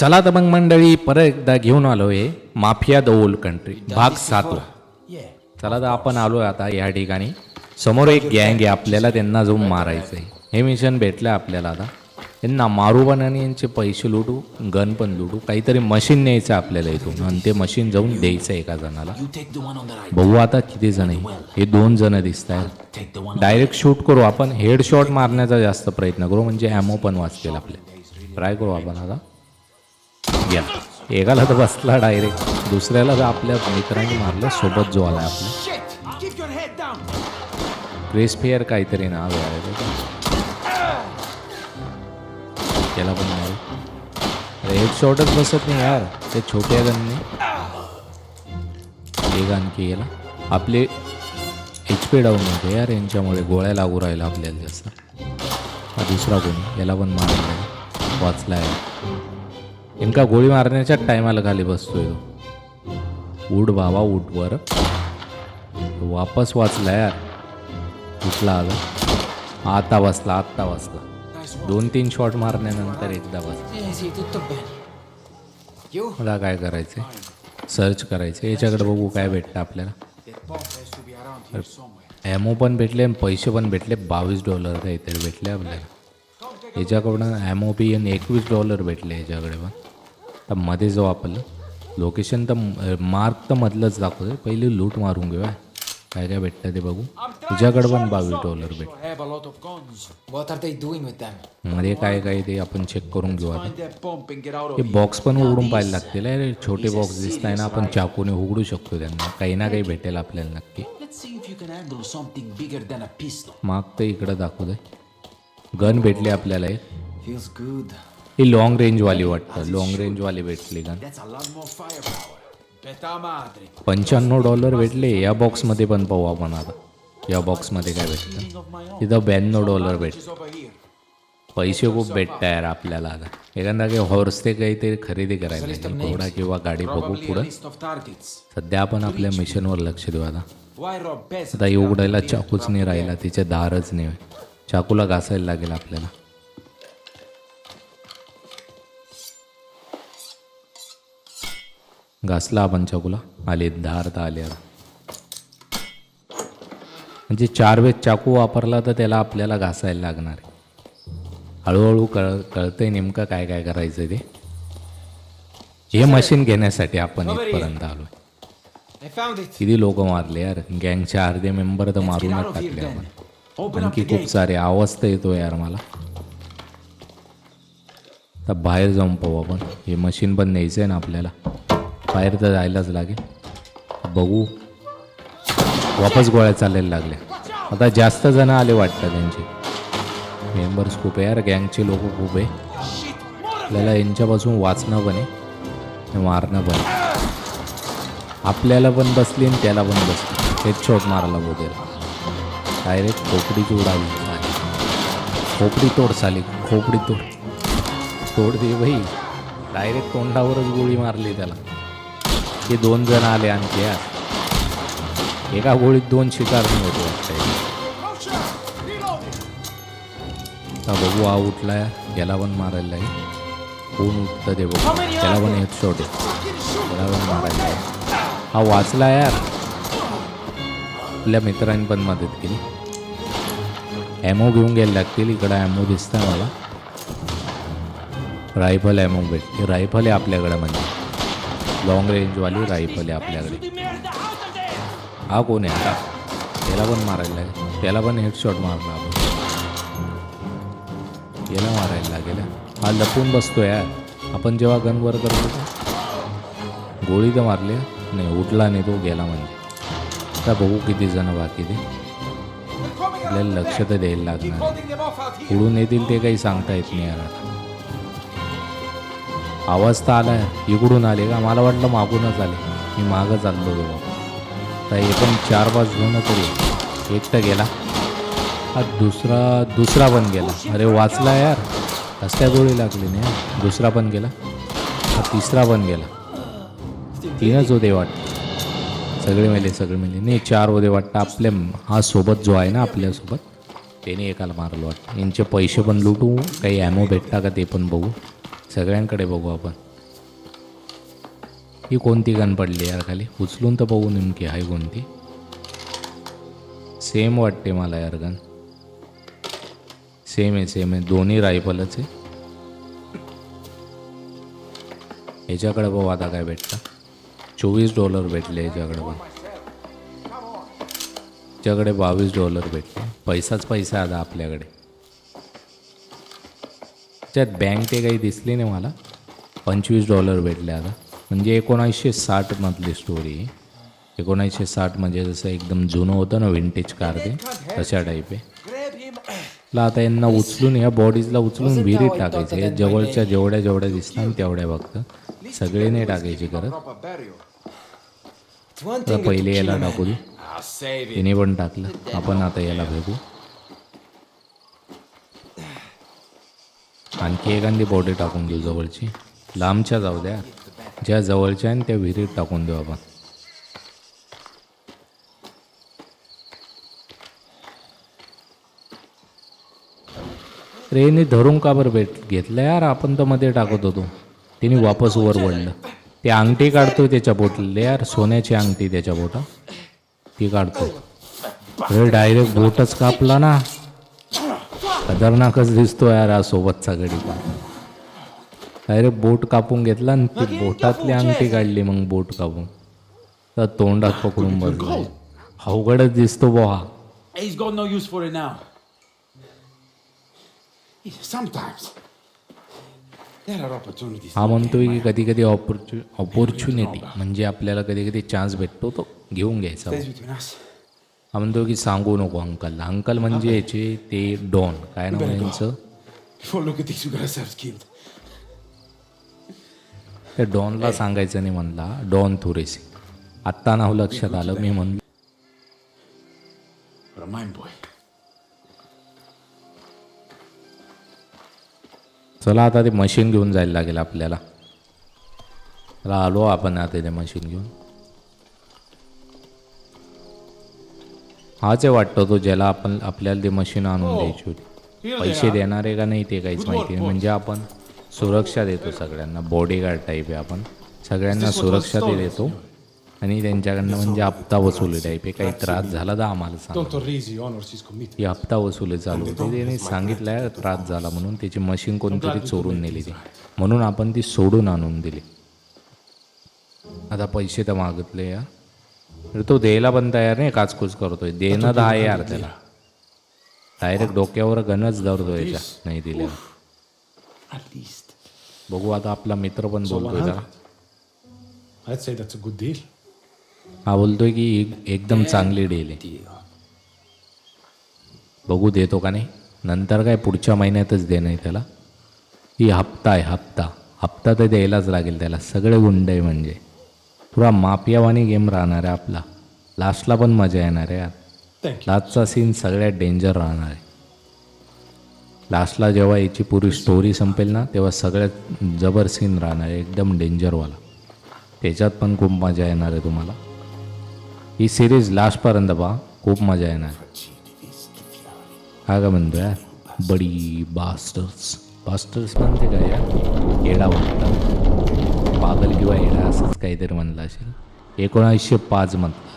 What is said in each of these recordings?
चला तर मग मंडळी परत एकदा घेऊन आलोय. माफिया द ओल्ड कंट्री भाग सातवा. चला तर आपण आलो आता या ठिकाणी. समोर एक गँग आहे आपल्याला त्यांना जाऊन मारायचं आहे हे मिशन भेटलं आपल्याला आता. त्यांना मारू पण आणि यांचे पैसे लुटू गन पण लुटू काहीतरी मशीन न्यायचं आपल्याला इथून. आणि ते मशीन जाऊन द्यायचं एका जणाला. बघू आता किती जण आहे. हे दोन जण दिसत आहेत. डायरेक्ट शूट करू आपण. हेड शॉट मारण्याचा जास्त प्रयत्न करू. म्हणजे ॲमो पण वाचतील आपले. ट्राय करू आपण आता. या एकाला तर बसला डायरेक्ट दुसऱ्याला तर आपल्या मित्रांनी मारलं सोबत जो आला आपला. क्रेस फेअर काहीतरी नाव आहे त्याला पण नाही हेड शॉटच बसत नाही यार. ते छोट्या गनने एक आणखी गेला आपले एच पी डाऊन होते यार यांच्यामुळे गोळ्या लागू राहिला आपल्याला जास्त. हा दुसरा कोणी याला पण मारला. वाचला आहे इनका गोळी मारण्याच्या टायमाला खाली बसतोय तो. उठ बाबा उठ वर. वापस वाचला यार. कुठला आला. आता बसला आत्ता बसला. दोन तीन शॉट मारण्यानंतर एकदा बसला. मला काय करायचं सर्च करायचं याच्याकडे बघू काय भेटतं आपल्याला. ॲमो पण भेटले आणि पैसे पण भेटले. बावीस डॉलर काहीतरी भेटले आपल्याला. याच्याकडून ॲमो पी एन एकवीस डॉलर भेटले याच्याकडे पण. तर मध्ये जाऊ आपलं लोकेशन तर मार्क तर मधलंच दाखवते पहिले लूट मारून घेऊया काय काय भेटतं ते बघू. तुझ्याकडे पण बावीस डॉलर भेट? मध्ये काय काय ते आपण चेक करून घेऊ हे. बॉक्स पण उघडून पाहायला लागतील अरे छोटे बॉक्स दिसत आहे ना आपण चाकूने उघडू शकतो त्यांना. काही ना काही भेटेल आपल्याला नक्की. माग तर इकडं दाखवू दे गन भेटली आपल्याला एक. ही लॉंग रेंजवाली वाटतं लॉंग रेंजवाली भेटली गन madre. पंच्याण्णव डॉलर भेटले या बॉक्समध्ये पण पाहू आपण आता या बॉक्समध्ये काय भेटतं. तिथं ब्याण्णव डॉलर भेट. पैसे खूप भेटत यार आपल्याला आता एखादा काही हॉर्स ते काहीतरी खरेदी करायला. घोडा किंवा गाडी बघू पुढं. सध्या आपण आपल्या मिशनवर लक्ष देऊ आता? आता उघडायला चाकूच नाही राहिला तिचे दारच नाही चाकूला घासायला लागेल आपल्याला घासला आपण चाकूला आले धार तर आले म्हणजे चार वेळेस चाकू वापरला तर त्याला आपल्याला घासायला लागणार आहे. हळूहळू कळ कळतंय नेमकं काय काय करायचं ते. हे मशीन घेण्यासाठी आपण इथपर्यंत आलो. किती लोक मारले यार. गँगचे अर्धे मेंबर तर मारूनच टाकले आपण. आणखी खूप. सारे आवाज तर येतो यार मला. तर बाहेर जाऊन पाहू आपण. हे मशीन पण न्यायचं आहे ना आपल्याला. बाहेर तर जायलाच लागेल. बघू. वापस गोळ्या चालायला लागल्या. आता जास्त जण आले वाटतं त्यांचे. मेंबर्स खूप आहे यार गँगचे लोक खूप आहे. आपल्याला यांच्यापासून वाचणं पण आहे मारणं पण आपल्याला पण बसली आणि त्याला पण बसली. हेच शॉट मारायला बोलायला डायरेक्ट खोपडीची उडाली खोपडी तोड चाली खोपडी तोड. तोड दे भाई. डायरेक्ट तोंडावरच गोळी मारली त्याला. ते दोन जण आले आणखी यार एका गोळीत दोन शिकार नाही होतो वाटतं आता बघू हा उठलाय. याला पण मारायला आहे. कोण उठतं ते बघू. त्याला पण हेड शॉट आहे. त्याला पण मारायला आहे. हा वाचला यार. आपल्या मित्रांनी पण मदत केली. ॲमो घेऊन गेले लागतील. इकडं ॲमो दिसतं मला. रायफल ॲमो भेटते रायफल आहे आपल्याकडं म्हणजे. लॉंग रेंजवाली रायफल आहे आपल्याकडे. हा कोण आहे आता? त्याला पण मारायला लागेल. त्याला पण हेडशॉट मारणार आपण. याला मारायला लागेल हा. लपून बसतो यार आपण जेव्हा गनवर करतो गोळी तर मारली नाही उठला नाही तो गेला म्हणजे. आता बघू किती जण बाकी ते. आपल्याला लक्ष तर द्यायला लागणार. उडून येतील ते काही सांगता येत नाही यार आता. आवाज तर आला. इकडून आले का? मला वाटलं मागूनच आले. मी मागं चाललो होतो. बाबा तर हे पण चार पाच घेऊन तरी. एक तर गेला. हा दुसरा दुसरा पण गेला. अरे वाचला यार. कसल्या गोळी लागली नाही दुसरा पण गेला. हा तिसरा पण गेला. तीनच होते वाटतं. सगळे मेले सगळे मेले. नाही चार होते वाटतं. आपल्या हा सोबत जो आहे ना आपल्यासोबत त्याने एकाला मारलं वाटतं. यांचे पैसे पण लुटू काही ॲमो भेटता का ते पण बघू. सगळ्यांकडे बघू आपण. ही कोणती गन पडली यार खाली? उचलून तर बघू नेमकी आहे कोणती? सेम वाटते मला यार गन सेम आहे सेम आहे. दोन्ही रायफलच आहे. याच्याकडे बघू आता काय भेटतं. चोवीस डॉलर भेटले याच्याकडे पण. याच्याकडे बावीस डॉलर भेटले. पैसाच पैसा आता आपल्याकडे. त्यात बँक ते काही दिसली नाही मला. पंचवीस डॉलर भेटले आता. म्हणजे एकोणीसशे साठमधली स्टोरी आहे एकोणावीसशे साठ म्हणजे जसं एकदम जुनं होतं ना विंटेज कार ते तशा टाईप आहे. ला आता यांना उचलून या बॉडीजला उचलून विहिरीत टाकायचं. हे जवळच्या जेवढ्या जेवढ्या दिसतात तेवढ्या फक्त. सगळे नाही टाकायची गरज पहिले याला टाकू दे. तिने पण टाकलं. आपण आता याला भेटू आणखी एखादी बॉडी टाकून देऊ जवळची. लांबच्या जाऊ द्या. ज्या जवळच्या आहे त्या विहिरीत टाकून देऊ आपण. ट्रेने धरून का बरं भेट घेतलं यार? आपण तर मध्ये टाकत होतो. तिने वापस वर वळलं. ते अंगठी काढतोय त्याच्या बोटले यार. सोन्याची अंगठी त्याच्या बोटा. ती काढतो डायरेक्ट बोटच कापला ना. खतरनाकच दिसतो यार हा सोबतचा गडी पण डायरेक्ट बोट कापून घेतला आणि ती बोटातली अंगठी काढली मग बोट कापून तर तोंडात पकडून बसला अवघडच दिसतो बो हा He's got no use for it now. Sometimes there are opportunities. हा म्हणतोय की कधी कधी ऑपॉर्च्यु ऑपॉर्च्युनिटी म्हणजे आपल्याला कधी कधी चान्स भेटतो तो घेऊन घ्यायचा Stays between us. म्हणतो की सांगू नको अंकलला अंकल म्हणजे याचे ते डॉन. काय नाव आहे यांचं. त्या डॉनला सांगायचं नाही म्हणला डॉन थोरेसी. आत्ता नाव लक्षात आलं मी म्हणलो. boy. चला आता ते मशीन घेऊन जायला लागेल आपल्याला. चला आलो आपण आता ते मशीन घेऊन. हाच आहे वाटतं तो ज्याला आपण आपल्याला ते मशीन आणून द्यायची होती. पैसे देणार आहे का नाही ते काहीच माहिती नाही. म्हणजे आपण सुरक्षा देतो सगळ्यांना. बॉडीगार्ड टाईप आहे आपण. सगळ्यांना सुरक्षा ते देतो. आणि त्यांच्याकडनं म्हणजे हप्ता वसुली टाईप आहे. काही त्रास झाला तर आम्हाला सांग. ही हप्ता वसुली चालू होती. त्याने सांगितलं त्रास झाला म्हणून त्याची मशीन कोणतरी चोरून नेली ती. म्हणून आपण ती सोडून आणून दिली. आता पैसे तर मागितले या तो द्यायला पण तयार नाही काचकूच करतोय. देणं तर आहे यार त्याला. डायरेक्ट डोक्यावर गणच धरतो याच्या. नाही दिल्या. बघू आता आपला मित्र पण बोलतोय जरा. I'd say that's a good deal. हा बोलतोय की एक- एकदम चांगली डील आहे. बघू देतो का नाही. नंतर काय पुढच्या महिन्यातच देणं आहे त्याला. ही हप्ता आहे हप्ता. हप्ता तर द्यायलाच लागेल त्याला. सगळे गुंड आहे म्हणजे. पुरा माफियावानी गेम राहणार आहे आपला. लास्टला पण मजा येणार आहे यार. लास्टचा सीन सगळ्यात डेंजर राहणार आहे. लास्टला जेव्हा याची पुरी स्टोरी संपेल ना तेव्हा सगळ्यात जबर सीन राहणार आहे एकदम डेंजरवाला त्याच्यात पण खूप मजा येणार आहे तुम्हाला. ही सिरीज लास्टपर्यंत पहा खूप मजा येणार हा का म्हणतो यार? बडी बास्टर्स बास्टर्स म्हणते का यार? येडा म्हणतात पागल किंवा येडा असंच काहीतरी म्हणलं असेल. एकोणावीसशे पाचमधला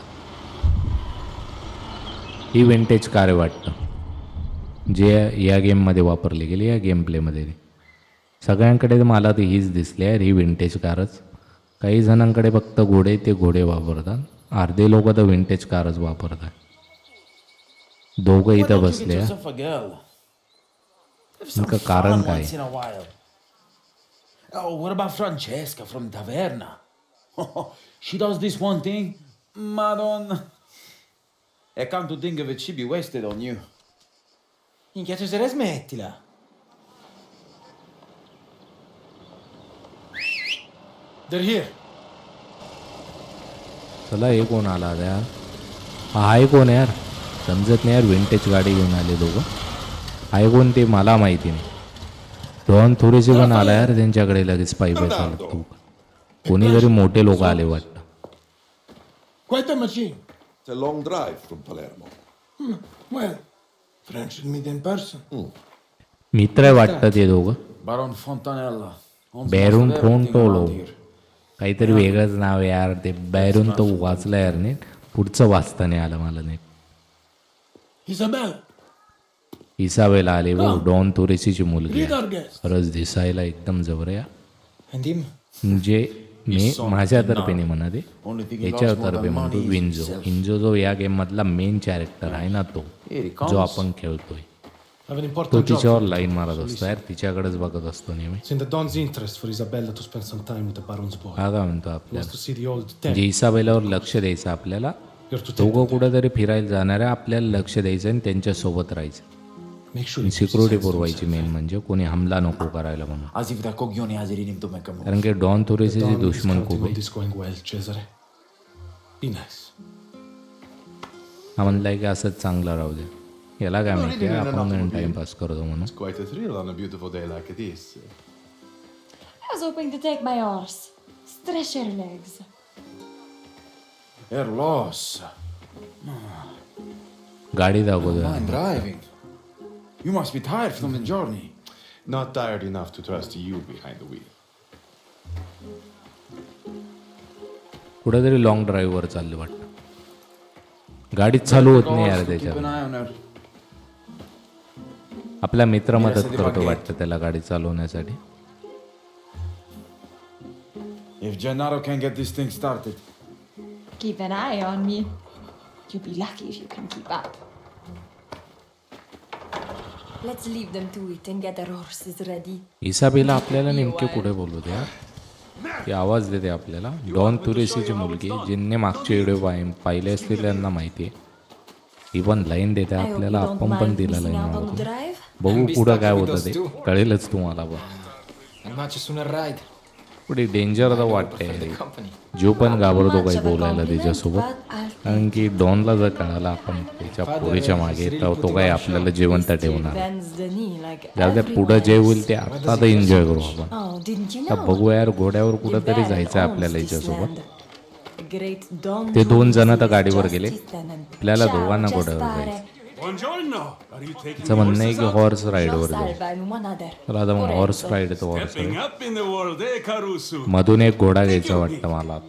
ही विंटेज कार वाटतं. जे या गेममध्ये वापरली गेली या गेम प्लेमध्ये सगळ्यांकडे मला ती हीच दिसली आहे ही विंटेज कारच काही जणांकडे फक्त घोडे ते घोडे वापरतात. अर्धे लोक तर विंटेज कारच वापरतात. दोघं इथं बसले get आहे. Oh, what about Francesca from Taverna? she does this one thing, Madonna. I come to think of it, she'd be wasted on you. Minchia, tu se smettila. They're here. चला हे कोण आला आता यार हा आहे कोण यार समजत नाही यार विंटेज गाडी घेऊन आले दोघं आहे कोण ते मला माहिती नाही रॉन थोडेसे पण आला यार त्यांच्याकडे लगेच पायी पैसा कोणी जरी मोठे लोक आले वाटत. कोयता मशीन ते long drive from Palermo well मित्र आहे वाटतं ते दोघं. बारॉन फोंटानेला बॅरून फोंटोलो काहीतरी वेगळंच नाव यार. ते बॅरून तो वाचला यार नीट. पुढचं वाचता नाही आलं मला नीट. इसाबेल इसावेला आले बघ डॉन तुरेसीची मुलगी. खरंच दिसायला एकदम And him? म्हणजे मी माझ्या तर्फेने म्हणते Only thing he याच्या loves more तर्फे than म्हणतो विंजो. विंजो जो या गेम मधला मेन कॅरेक्टर आहे ना तो जो. आपण खेळतोय तो. तिच्यावर लाईन मारत असतो यार तिच्याकडेच बघत असतो नेहमी. हा म्हणतो आपल्याला. इसाबेलावर लक्ष द्यायचं आपल्याला दोघं कुठेतरी फिरायला जाणार आहे आपल्याला लक्ष द्यायचं आणि त्यांच्यासोबत राहायचं सिक्युरिटी पुरवायची मेन म्हणजे कोणी हमला नको करायला म्हणून in him to make a move. कारण की डॉन Don is दुश्मन खूप आहे. हा म्हणलाय की असंच चांगलं राहू दे याला काय माहिती आपण टाइमपास करतो म्हणून. I was hoping to take my horse. Stretch your legs. Herr Loss. गाडी दाखवतो. You must be tired from the journey. Not tired enough to trust you behind the wheel. कुठेतरी लॉंग ड्राईव्हवर चाललं वाटतं गाडीच चालू होत नाही यार Keep an त्याच्यावर eye on her. आपला मित्र मदत करतो वाटतं त्याला गाडी चालवण्यासाठी If Gennaro can get this thing started. Keep an eye on me. You'll be lucky if you can keep up. Let's Isabella आपल्याला नेमके पुढे बोलू द्या. की आवाज देते आपल्याला. डॉन तुरेसीची मुलगी जिन्ने मागचे एवढे पाहिले पाहिले असतील त्यांना माहिती आहे इवन लाईन देते आपल्याला. आपण पण दिला लाईन बघू पुढं काय होतं ते. कळेलच तुम्हाला बघ थोडी डेंजर आता वाटते जो पण घाबरतो काही बोलायला त्याच्यासोबत. तिच्यासोबत कारण की डॉनला जर कळाला आपण त्याच्या पोरीच्या मागे तर तो काही आपल्याला जिवंत ठेवणार ज्या पुढं जे होईल ते आता तर एन्जॉय करू आपण. तर बघू यार घोड्यावर कुठंतरी जायचं आहे आपल्याला याच्यासोबत. ते दोन जण तर गाडीवर गेले. आपल्याला दोघांना घोड्यावर जायचं Buongiorno. Are you taking त्याचं म्हणणं आहे की हॉर्स राईडवर Lo जाऊ salva in one other. तर आता मग हॉर्स. राईड तो horse stepping ride up in the world, eh, Caruso? मधून एक घोडा घ्यायचा वाटतं मला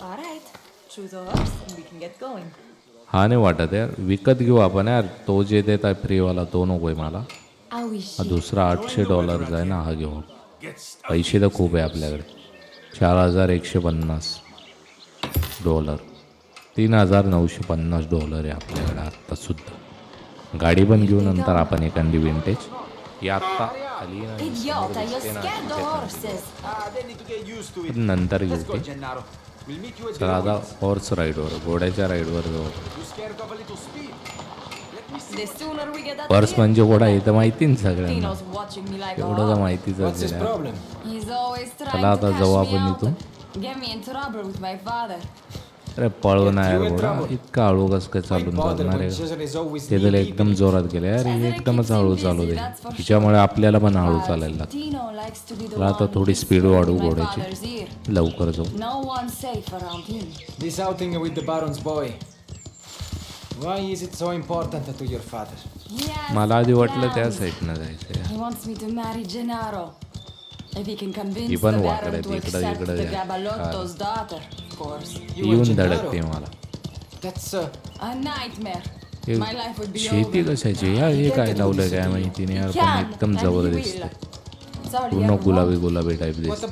All right. Choose a horse and we can get going. हा नाही वाटत यार विकत घेऊ आपण यार तो जे देत आहे फ्रीवाला तो नकोय मला I wish हा दुसरा आठशे डॉलरचा आहे ना हा घेऊ Get stuck. पैसे तर खूप आहे आपल्याकडे चार हजार एकशे पन्नास डॉलर तीन हजार नऊशे पन्नास डॉलर आहे आपल्याकडे आत्तासुद्धा गाडी पण घेऊ नंतर आपण एखादी विंटेज या आत्ता नंतर घेऊ तर आता हॉर्स राईडवर घोड्याच्या राईडवर जाऊ. पर्स म्हणजे घोडा हे तर माहिती ना सगळ्यांना एवढं तर माहितीच चला आता जाऊ आपण इथून. अरे पळू नाही यार इतका हळू कसं काय चालून चालणार ते तर एकदम जोरात गेले. अरे एकदमच हळू चालू दे. तिच्यामुळे आपल्याला पण हळू चालायला लागतो. आता थोडी स्पीड वाढू घोड्याची. लवकर जो मला आधी वाटलं त्या साईडनं जायचं. पण वाकडे तिकडं इकडं येऊन धडक मला शेती कशाची या हे काय लावलं काय माहिती नाही पण एकदम जबरदस्त पूर्ण गुलाबी गुलाबी टाईप दिसत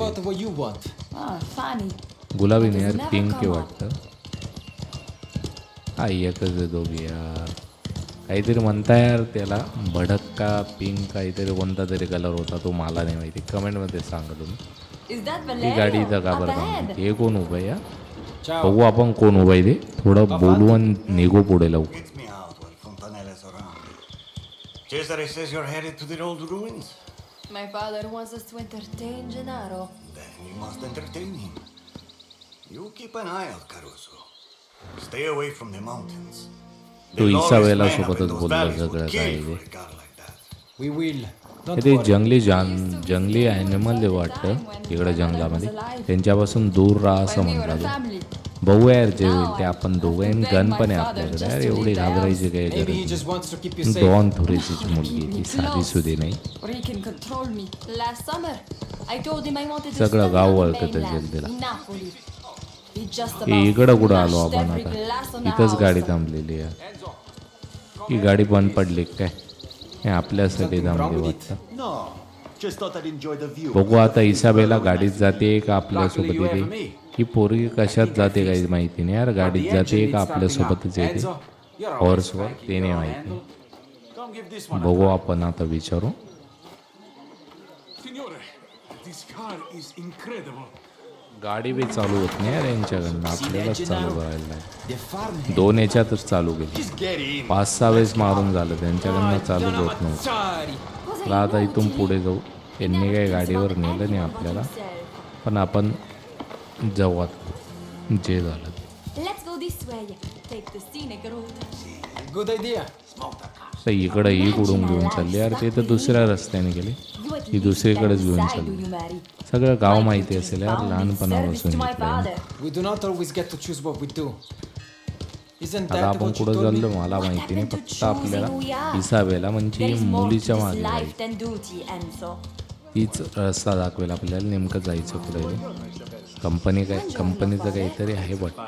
गुलाबी नाही पिंक वाटतं आई एकच दोघी यार काहीतरी म्हणता यार त्याला भडक का पिंक काहीतरी कोणता तरी कलर होता तो मला नाही माहिती कमेंटमध्ये सांगा तुम्ही ती? गाडी Up बरं? हे कोण उभं आहे या. बघू आपण कोण उभं आहे ते थोडं बोलू आणि निघू पुढे लावू. Cesare says you're headed to the old ruins. My father wants us to entertain Gennaro. Then you must entertain him. You keep an eye out, Caruso. Stay away from the mountains. तो Isabella सोबतच बोलला सगळं काही ते ते जंगली जान जंगली animal वाटतं तिकडे जंगलामध्ये त्यांच्यापासून दूर राहा असं म्हणतात. भाऊ यार जे होईल ते आपण दोघं गन पण आहे आपल्याकडे. यार एवढी घाबरायची काही गरज दोन थोडीची मुलगी ती साधी सुधी नाही. सगळं गाव वळखत असेल तिला इकडं कुठं आलो आपण आता? इथंच गाडी थांबलेली आहे. ही गाडी बंद पडली काय? हे आपल्यासाठी थांबली वाटतं. बघू आता इसाबेला गाडीत जाते का आपल्यासोबत येते? ही पोरगी कशात जाते काही माहिती नाही यार. गाडीत जाते का आपल्यासोबतच येते हॉर्सवर ते नाही माहिती. बघू आपण आता विचारू. गाडी बी चालू होत नाही यार यांच्याकडनं. आपल्यालाच चालू करायला लागेल. दोन याच्यातच चालू केली. पाच सहा वेळेस मारून झालं. त्यांच्याकडनं चालूच होत नव्हतं. चला आता इथून पुढे जाऊ. यांनी काही गाडीवर नेलं नाही आपल्याला. पण आपण जाऊ आता जे झालं ते. इकडं ही कुठून घेऊन चालली. यार ते तर दुसऱ्या रस्त्याने गेले. ही दुसरीकडेच घेऊन चाललो. सगळं गाव माहिती असेल यार लहानपणापासून आता आपण कुठं चाललो मला माहिती नाही फक्त आपल्याला दिसावेला म्हणजे मुलीच्या मागे हीच रस्ता दाखवेल आपल्याला नेमकं जायचं कुठे कंपनी काय कंपनीचं काहीतरी आहे वाटत.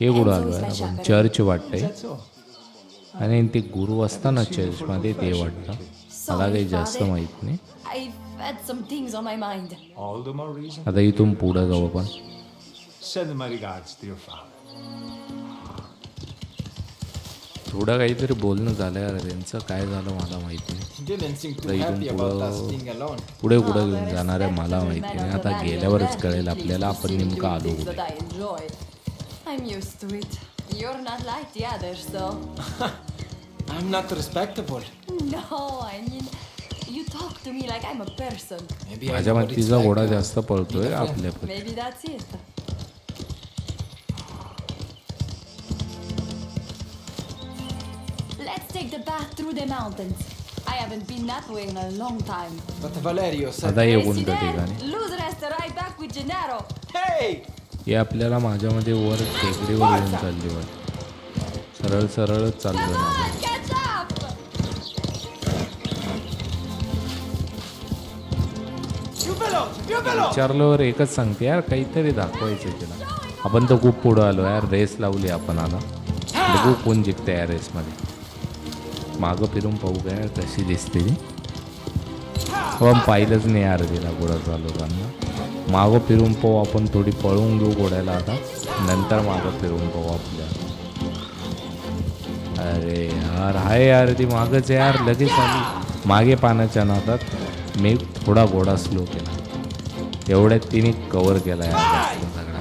हे कुठं आलो आहे चर्च वाटतंय. आणि ते गुरु असताना चर्च मध्ये ते वाटतं. मला काही जास्त माहीत नाही. आता इथून पुढं जाऊ आपण. थोडं काहीतरी बोलणं झालंय. अरे त्यांचं काय झालं मला माहीत नाही. पुढे कुठे घेऊन जाणार आहे मला माहीत नाही. आता गेल्यावरच कळेल आपल्याला आपण नेमकं आलो कुठे that I enjoy. I'm used to it. You're not like the others, though. I'm not respectable. No, I mean, you talk to me like I'm a person. Maybe I माझ्या know what it's मातीचा like घोडा to जास्त पळतोय be a friend. आपल्या Maybe that's it. Let's take the path through the mountains. I haven't been that way in a long time. But Valerio said, आता ये कोणत्या ठिकाणी President, lose rest right back with Gennaro. "Hey, हे आपल्याला माझ्यामध्ये वर टेकडीवर घेऊन चालली वाटत सरळ सरळच चाललो ना! विचारल्यावर एकच सांगते यार काहीतरी दाखवायचं तिला. आपण तर खूप पुढं आलो यार रेस लावली आपण आता. बघू कोण जिंकते या रेसमध्ये. मागं फिरून पाहू काय यार कशी दिसते ती. आपण पाहिलंच नाही यार तिला घोडा चालवताना मागं फिरून पाहू आपण थोडी पळवून घेऊ घोड्याला आता. नंतर मागं फिरून पाहू आपल्या. अरे यार हाय यार ती मागच यार लगेच आली. मागे पाण्याच्या नादात मी थोडा घोडा स्लो केला. एवढ्यात तिने कव्हर केला यार सगळा?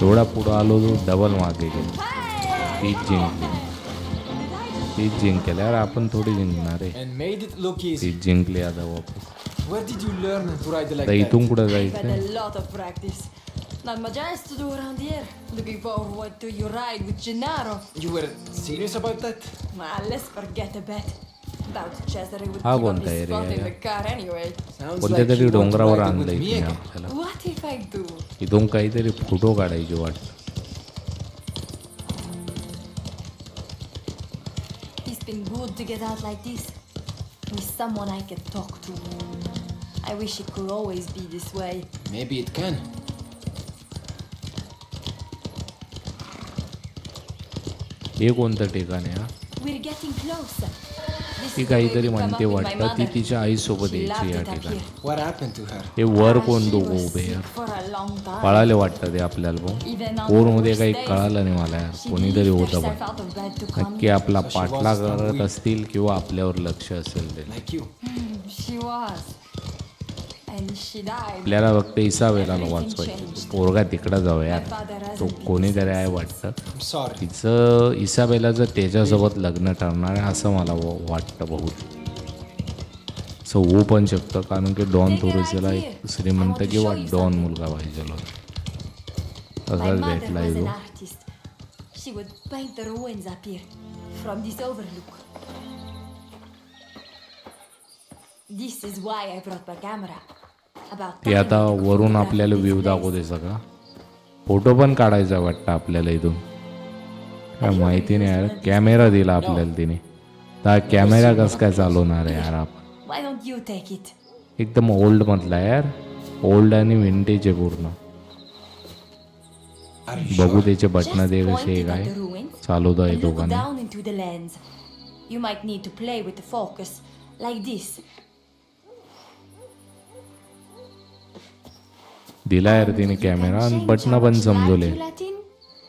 थोडा पुढं आलो तो डबल मागे गेलो. तीच जिंकली तीच जिंकेल. यार आपण थोडी जिंकणार आहे. तीच जिंकली आता वापस. Where did you learn to ride like आता that? इथून कुठं I've जायचं had a lot of practice. Not much else to do around here. Looking forward to your ride with Gennaro. You were serious about that? Well, let's forget a bet. Doubt Cesare would हा give up कोणता his area spot in आहे? the car anyway. Sounds कोणत्या like तरी you want to डोंगरावर ride it आणलंय with me तिने again. आपल्याला What if I do? इथून काहीतरी फोटो काढायचे वाटतं It's been good to get out like this. With someone I can talk to. I wish it could always be this way. Maybe it can. We're getting close. ही काहीतरी म्हणते वाटतं ती तिच्या आई सोबत यायची या ठिकाणी हे वर कोण दोघं उभे यार पळाले वाटतं ते आपल्याला अल्बम कोरमध्ये काही कळालं नाही मला यार कोणीतरी होतं पण नक्की आपला पाठला करत असतील किंवा आपल्यावर लक्ष असेल ते थँक्यू आपल्याला फक्त इसावेला वाचवायचं. पोरगा तिकडं जाऊ यार तो कोणीतरी आहे वाटतं. तिचं इसाबेलाचं त्याच्यासोबत लग्न ठरणार आहे असं मला वाटतं बहुत असं होऊ पण शकतं कारण की डॉन थोरसेला एक श्रीमंत किंवा डॉन मुलगा पाहिजे तसाच भेटला was तो an artist. She would paint the ruins up here from this overlook. This is why I brought my camera. ते आता वरून आपल्याला व्ह्यू दे सगळा. फोटो पण काढायचा वाटतं आपल्याला इथून. काय माहिती नाही यार कॅमेरा दिला आपल्याला तिने. तर कॅमेरा कस काय चालवणार आहे यार आपण? एकदम ओल्ड म्हटलं यार. ओल्ड आणि विंटेज आहे पूर्ण. बघू त्याचे बटन दे कसे काय. चालू दोघांना. You might need to play with the. दिला यार तिने कॅमेरा आणि बटन पण समजवले.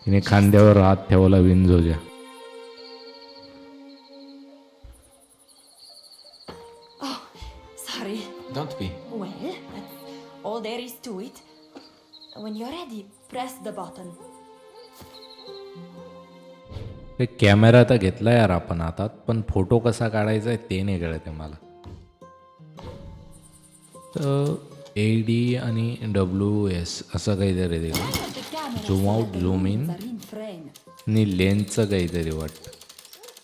तिने खांद्यावर हात ठेवला विंजोज्या हो ते कॅमेरा तर घेतला यार आपण आता पण फोटो कसा काढायचा आहे ते नाही कळते मला. तर ए डी आणि डब्ल्यू एस असं काहीतरी ते झूम आउट झूम इन आणि लेन्सचं काहीतरी वाटतं.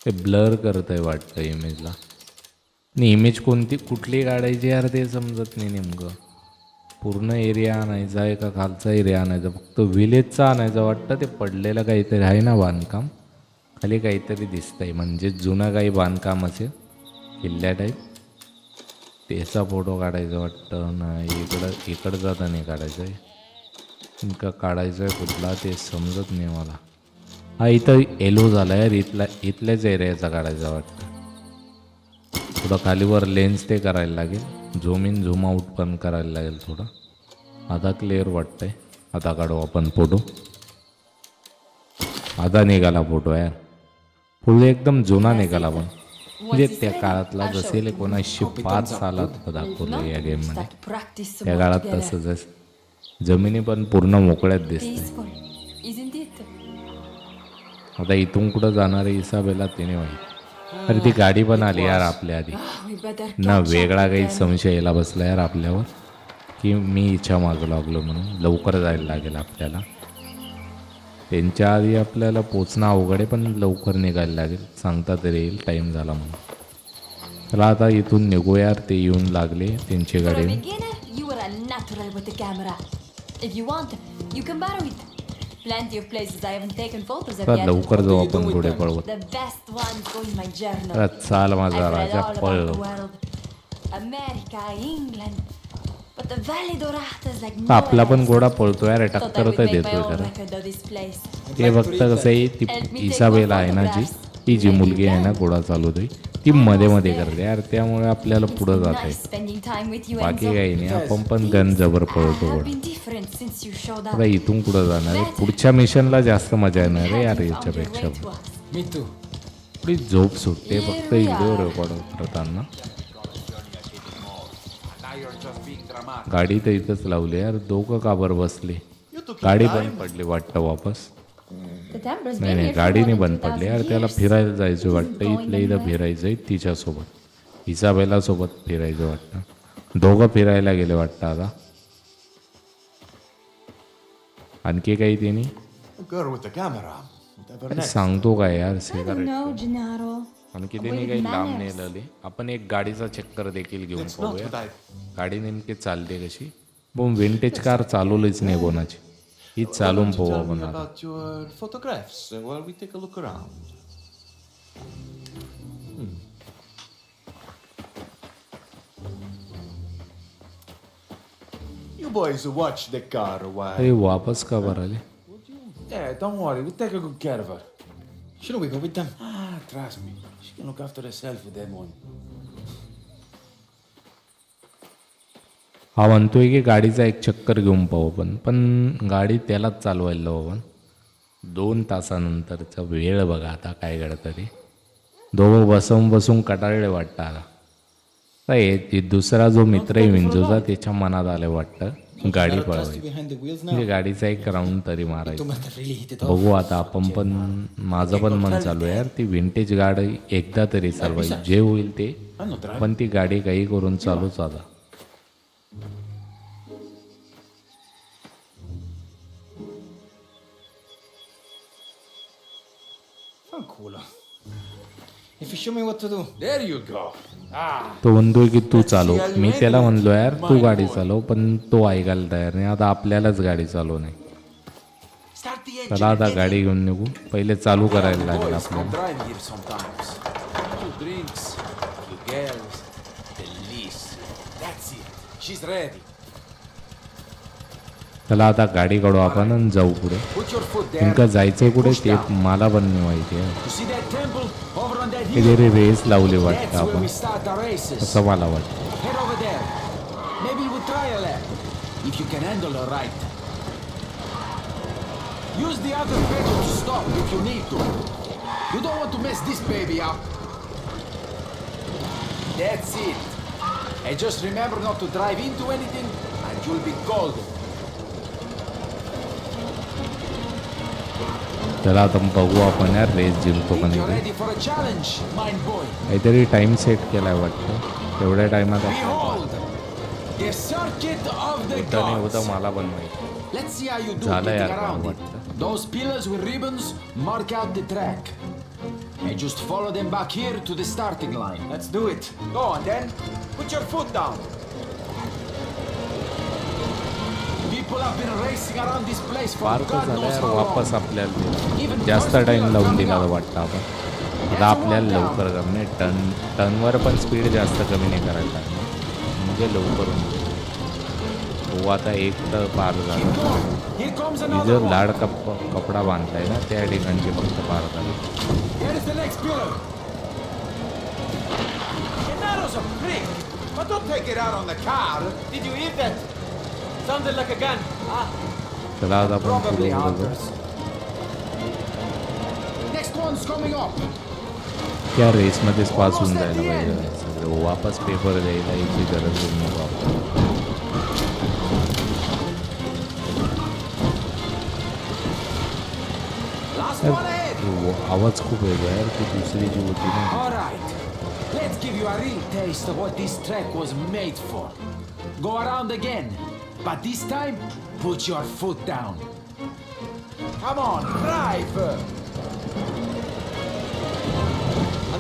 ते ब्लर करत आहे वाटतं इमेजला आणि इमेज कोणती कुठली काढायची यार ते समजत नाही नेमकं. पूर्ण एरिया आणायचा आहे का खालचा एरिया आणायचा फक्त विलेजचा आणायचा वाटतं ते पडलेलं काहीतरी आहे ना बांधकाम? खाली काहीतरी दिसतंय म्हणजे जुनं काही बांधकाम असेल किल्ल्या टाईप त्याचा फोटो काढायचा वाटतं ना इकडं इकडचा तर नाही काढायचा आहे इतका काढायचा आहे कुठला ते समजत नाही मला. हा इथं येलो झाला आहे इथला इथल्याच एरियाचा काढायचा वाटतं. थोडं खालीवर लेन्स ते करायला लागेल. झूम इन झूम आऊट पण करायला लागेल थोडं. आता क्लिअर वाटतं आहे आता काढू आपण फोटो आता निघाला फोटो यार. फुल एकदम जुना निघाला पण. म्हणजे त्या काळातला जसेल एकोणीसशे पाच सालात दाखवलं या गेममध्ये त्या काळात. तसंच आहे. जमिनी पण पूर्ण मोकळ्यात दिसते? आता इथून कुठं जाणार आहे इसाबेला तिने माहीत. अरे ती गाडी पण आली यार आपल्या आधी. Better ना वेगळा काही. संशय यायला बसला यार आपल्यावर. की मी इच्छा मागं लागलो म्हणून. लवकर जायला लागेल आपल्याला. त्यांच्या आधी आपल्याला पोचणं अवघड आहे पण लवकर निघायला लागेल. सांगता तरी येईल टाईम झाला म्हणून. चला आता इथून निघूया ते येऊन लागले त्यांचे गाडे. लवकर जाऊ आपण घोडे पळवत. चाल माझा राजा पळव अमेरिका इंग्लंड आपला पण घोडा. पळतो Thought I टक्कर तर देतोय खरं. ते फक्त कसं आहे ती इसाबेला आहे ना जी ती जी मुलगी आहे ना घोडा चालवते ती मध्ये मध्ये करते यार त्यामुळे आपल्याला पुढं जात आहे बाकी. काही नाही आपण पण गन जबर घोडा. आता इथून कुठं जाणार आहे. पुढच्या मिशनला जास्त मजा येणार आहे यार याच्यापेक्षा. थोडी झोप सुटते फक्त व्हिडिओ रेकॉर्ड करताना. गाडी तर इथंच लावली यार दोघं काबर बसले? गाडी बंद पडली वाटतं वापस. नाही नाही here for गाडी more नाही than बंद 2000 पडली. यार त्याला. फिरायला जायचं वाटतं. इथल्या इथं anywhere. फिरायचं आहे तिच्यासोबत. इसाबेला सोबत फिरायचं वाटतं. दोघं फिरायला गेले वाटतं आता. आणखी काही त्यांनी next. सांगतो काय यार सिगारेट. आणखी त्यांनी काही लांब नेलेले आपण एक गाडीचा चक्कर देखील घेऊन पाहूया. गाडी नेमकी चालते कशी पण विंटेज कार चालवलीच नाही कोणाची ही चालून पाहू आपण आता uh, a. Hmm. You boys watch the car while. अरे वापस का बरं आले Yeah, don't worry, we'll take a good care of her. Shouldn't we go with them? Ah, trust me, she can look after herself with that one. हा म्हणतोय की गाडीचा एक चक्कर घेऊन पाहू आपण पण गाडी त्यालाच चालवायला लावू आपण दोन तासानंतरचा वेळ बघा आता काय घडतं ते दोघं बसून बसून कटाळले वाटतं आता हे दुसरा जो मित्र आहे विंजोचा त्याच्या मनात आलं वाटतं गाडी पळवायची. गाडीचा एक राऊंड तरी मारायचा. बघू आता आपण पण माझं पण मन चालू आहे यार. ती विंटेज गाडी एकदा तरी चालवायची. जे होईल ते. पण ती गाडी काही करून चालूच आता. तो म्हणतोय की तू चालव. मी त्याला म्हणलो यार तू गाडी चालव पण तो ऐकायला तयार नाही. आता आपल्यालाच गाडी चालव नाही चला आता गाडी घेऊन निघू. पहिले चालू करायला लागेल आपल्याला. चला आता गाडी काढू आपण आणि जाऊ पुढे. तुमका जायचंय कुठे? ते मला पण नाही माहिती आहे. You see that temple over on that hill? काहीतरी रेस लावली वाटतं That's where आपण we start our races. असं मला वाटतं Head over there. Maybe we'll try a lap. If you can handle her right. Use the other pedal to stop if you need to. You don't want to mess this baby up. That's it. And just remember not to drive into anything and you'll be golden. चला आता बघू आपण यार race जिंकतो का नाही काहीतरी time set केलाय वाटतं तेवढ्या टायमात Behold, होतं नाही gods. मला पण माहिती Let's see how you do झालं getting यार around it. Those pillars with ribbons mark out the track. And just follow them back here to the starting line. Let's do it. Go on then. Put your foot down. Park God झालं knows यार how वापस. आपल्याला. जास्त time लावून दिला वाटतं आपण. आता आपल्याला लवकर कमी टन टनवर पण स्पीड जास्त कमी नाही करायला लागणार. म्हणजे लवकर जाईल. हो आता एक तर पार झालं. जो. लाड कप कपडा बांधलाय ना त्या ठिकाणचे फक्त पार झाले. Sounded like a gun. Ah, चला आता आपण पुढे Probably पुढे जाऊ. hunters. Next one's coming up. त्या रेसमध्येच पास होऊन जायला पाहिजे सगळे वापस पेपर द्यायला याची गरज होईल नको आपण Last यार, one ahead. वो- आवाज खूप वेगळा आहे यार ती दुसरी जी होती ना All right. Let's give you a real taste of what this track was made for. Go around again. But this time, put your foot down. Come on, drive!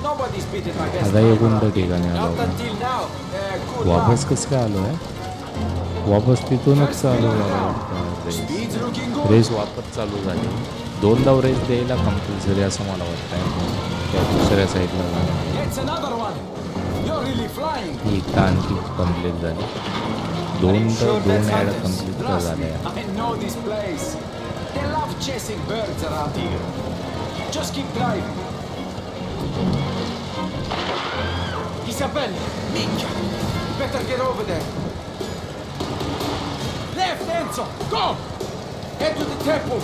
Nobody's beaten my best आता हे out here. ठिकाणी आलो Not until now. Uh, good वापस luck. कसं काय आलो आहे वापस तिथूनच चालू झालं Speed's looking good. रेस वापस चालू झाली दोनदा रेस द्यायला कंपल्सरी असं मला वाटतं त्या दुसऱ्या साईडला another one. You're really flying. ही एकदा आणखी कंप्लीट झाली दोन I'm तर sure दोन that's ॲड hunters. कम्प्लीट तर Trust झाल्या me, I know this place. They love chasing birds around here. Just keep driving. Isabel, Minchia, better get over there. Left, Enzo, go! Head to the temple.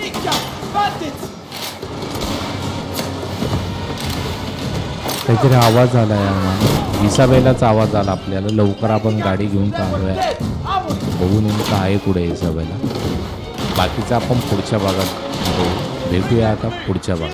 Minchia, bandits! काहीतरी आवाज आला यार इसाबेलाचा आवाज आला आपल्याला. लवकर आपण गाडी घेऊन थांबूया बघून बघू नेमकं आहे कुठे इसाबेला. बाकीचं आपण पुढच्या भागात भेटूया आता पुढच्या भागात.